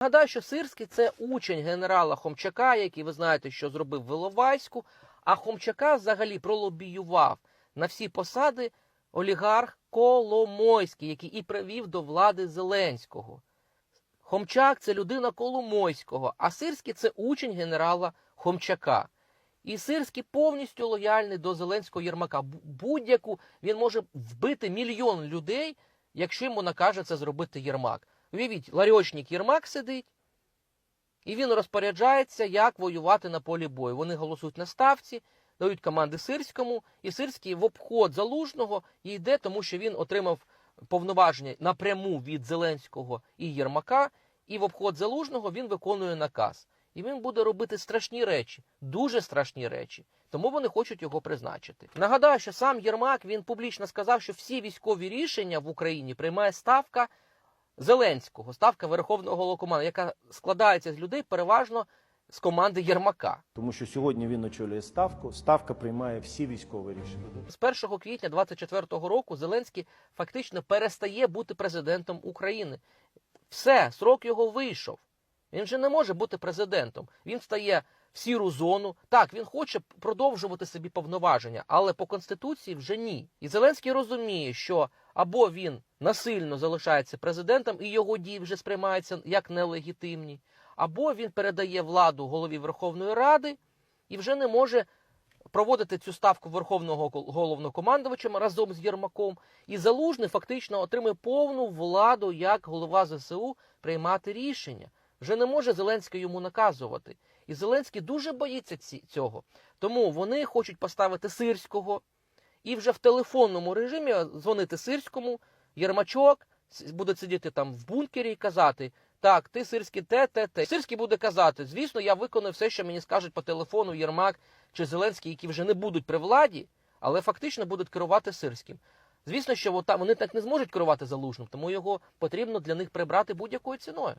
Нагадаю, що Сирський це учень генерала Хомчака, який ви знаєте, що зробив в Іловайську. А Хомчака взагалі пролобіював на всі посади олігарх Коломойський, який і привів до влади Зеленського. Хомчак це людина Коломойського, а Сирський це учень генерала Хомчака. І Сирський повністю лояльний до Зеленського Єрмака. Будь-яку він може вбити мільйон людей, якщо йому накаже це зробити Єрмак. Уявіть, ларьочник Єрмак сидить, і він розпоряджається, як воювати на полі бою. Вони голосують на ставці, дають команди Сирському, і Сирський в обход залужного йде, тому що він отримав повноваження напряму від Зеленського і Єрмака, і в обход залужного він виконує наказ. І він буде робити страшні речі, дуже страшні речі. Тому вони хочуть його призначити. Нагадаю, що сам Єрмак він публічно сказав, що всі військові рішення в Україні приймає ставка Зеленського, ставка Верховного голокомана, яка складається з людей переважно з команди Єрмака. Тому що сьогодні він очолює ставку. Ставка приймає всі військові рішення. З 1 квітня 2024 року Зеленський фактично перестає бути президентом України. Все, срок його вийшов. Він вже не може бути президентом. Він стає в сіру зону. Так, він хоче продовжувати собі повноваження, але по конституції вже ні. І Зеленський розуміє, що або він насильно залишається президентом, і його дії вже сприймаються як нелегітимні, або він передає владу голові Верховної Ради і вже не може проводити цю ставку верховного головнокомандувачем разом з Єрмаком. І Залужний фактично отримує повну владу як голова ЗСУ приймати рішення. Вже не може Зеленський йому наказувати. І Зеленський дуже боїться цього. Тому вони хочуть поставити Сирського і вже в телефонному режимі дзвонити Сирському, Єрмачок буде сидіти там в бункері і казати: так, ти Сирський те, те, те. Сирський буде казати: звісно, я виконую все, що мені скажуть по телефону Єрмак чи Зеленський, які вже не будуть при владі, але фактично будуть керувати Сирським. Звісно, що вони так не зможуть керувати залужним, тому його потрібно для них прибрати будь-якою ціною.